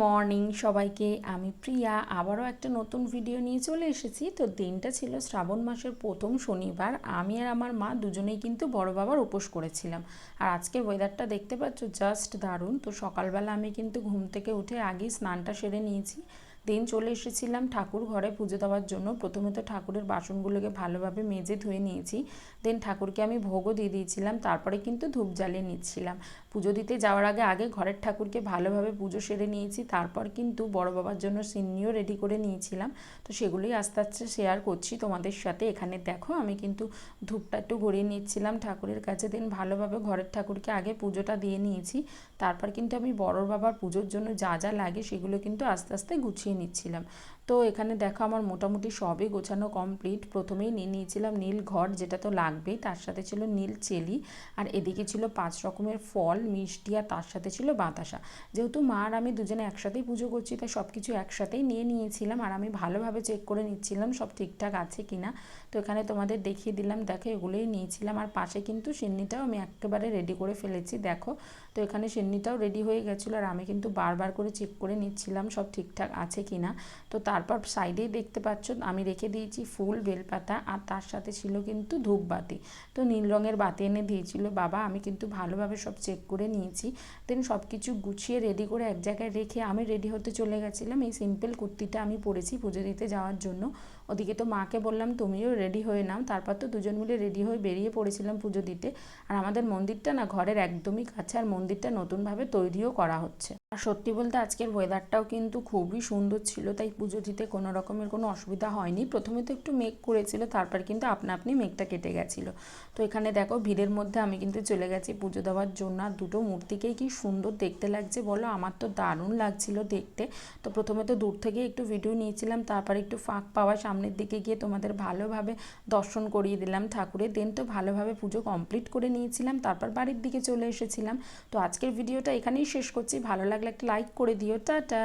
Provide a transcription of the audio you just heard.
Morning, সবাইকে। আমি প্রিয়া, আবারও একটা নতুন ভিডিও নিয়ে চলে এসেছি। তো দিনটা ছিল শ্রাবণ মাসের প্রথম শনিবার। আমি আর আমার মা দুজনেই কিন্তু বড় বাবার উপোস করেছিলাম। আর আজকে ওয়েদারটা দেখতে পাচ্ছ জাস্ট দারুণ। তো সকালবেলা আমি কিন্তু ঘুম থেকে উঠে আগেই স্নানটা সেরে নিয়েছি। দিন চলে এসেছিলাম, ঠাকুর ঘরে পুজো দেওয়ার জন্য। প্রথমে তো ঠাকুরের বাসনগুলোকে ভালোভাবে মেজে ধুয়ে নিয়েছি। দেন ঠাকুরকে আমি ভোগও দিয়ে দিয়েছিলাম, তারপরে কিন্তু ধূপ জ্বালিয়ে নিচ্ছিলাম। পুজো দিতে যাওয়ার আগে আগে ঘরের ঠাকুরকে ভালোভাবে পুজো সেরে নিয়েছি, তারপর কিন্তু বড় বাবার জন্য সিন্নিও রেডি করে নিয়েছিলাম। তো সেগুলোই আস্তে আস্তে শেয়ার করছি তোমাদের সাথে। এখানে দেখো, আমি কিন্তু ধূপটা একটু ঘুরিয়ে নিচ্ছিলাম ঠাকুরের কাছে। দেন ভালোভাবে ঘরের ঠাকুরকে আগে পুজোটা দিয়ে নিয়েছি। তারপর কিন্তু আমি বড় বাবার পুজোর জন্য যা যা লাগে, সেগুলো কিন্তু আস্তে আস্তে গুছিয়ে নিচ্ছিলাম। তো এখানে দেখো আমার মোটামুটি সবই গোছানো কমপ্লিট প্রথমেই নিয়ে নিয়েছিলাম নীল ঘর, যেটা তো লাগবেই। তার সাথে ছিল নীল চেলি, আর এদিকে ছিল পাঁচ রকমের ফল, মিষ্টি, আর তার সাথে ছিল বাতাসা। যেহেতু মা আর আমি দুজনে একসাথেই পুজো করছি, তাই সব কিছু একসাথেই নিয়ে নিয়েছিলাম, আর আমি ভালোভাবে চেক করে নিচ্ছিলাম সব ঠিকঠাক আছে কি না তো এখানে তোমাদের দেখিয়ে দিলাম, দেখো এগুলোই নিয়েছিলাম। আর পাশে কিন্তু সিন্নিটাও আমি একেবারে রেডি করে ফেলেছি, দেখো। তো এখানে সিন্নিটাও রেডি হয়ে গেছিল, আর আমি কিন্তু বারবার করে চেক করে নিচ্ছিলাম, সব ঠিকঠাক আছে কিনা। তো তারপর সাইডেই দেখতে পাচ্ছ, আমি রেখে দিয়েছি ফুল বেলপাতা আর তার সাথে ছিল কিন্তু ধূপবাতি তো নীল রঙের বাতি এনে দিয়েছিল, বাবা, আমি কিন্তু ভালোভাবে সব চেক করে নিয়েছি। দেন সব কিছু গুছিয়ে রেডি করে এক জায়গায় রেখে আমি রেডি হতে চলে গেছিলাম। এই সিম্পল কুর্তিটা আমি পরেছি পুজো দিতে যাওয়ার জন্য। ওদিকে তো মাকে বললাম, তুমিও রেডি হয়ে নাও। তারপর তো দুজন মিলে রেডি হয়ে বেরিয়ে পড়েছিলাম পুজো দিতে। আর আমাদের মন্দিরটা না, ঘরের একদমই কাছে, আর মন্দিরটা নতুনভাবে তৈরিও করা হচ্ছে। আর সত্যি বলতে আজকের ওয়েদারটাও কিন্তু খুবই সুন্দর ছিল, তাই পুজো দিতে কোনো রকমের কোনো অসুবিধা হয়নি। প্রথমে তো একটু মেঘ করেছিল, তারপর কিন্তু আপনা আপনি মেঘটা কেটে গেছিল। তো এখানে দেখো ভিড়ের মধ্যে আমি কিন্তু চলে গেছি পুজো দেওয়ার জন্য। আর দুটো মূর্তিকেই কি সুন্দর দেখতে লাগছে বলো? আমার তো দারুণ লাগছিল দেখতে। তো প্রথমে তো দূর থেকে একটু ভিডিও নিয়েছিলাম, তারপর একটু ফাঁক পাওয়া সামনের দিকে গিয়ে তোমাদের ভালোভাবে দর্শন করিয়ে দিলাম ঠাকুরের। দেন তো ভালোভাবে পুজো কমপ্লিট করে নিয়েছিলাম, তারপর বাড়ির দিকে চলে এসেছিলাম। তো আজকের ভিডিওটা এখানেই শেষ করছি। ভালো লাগলে একটা লাইক করে দিও টাটা।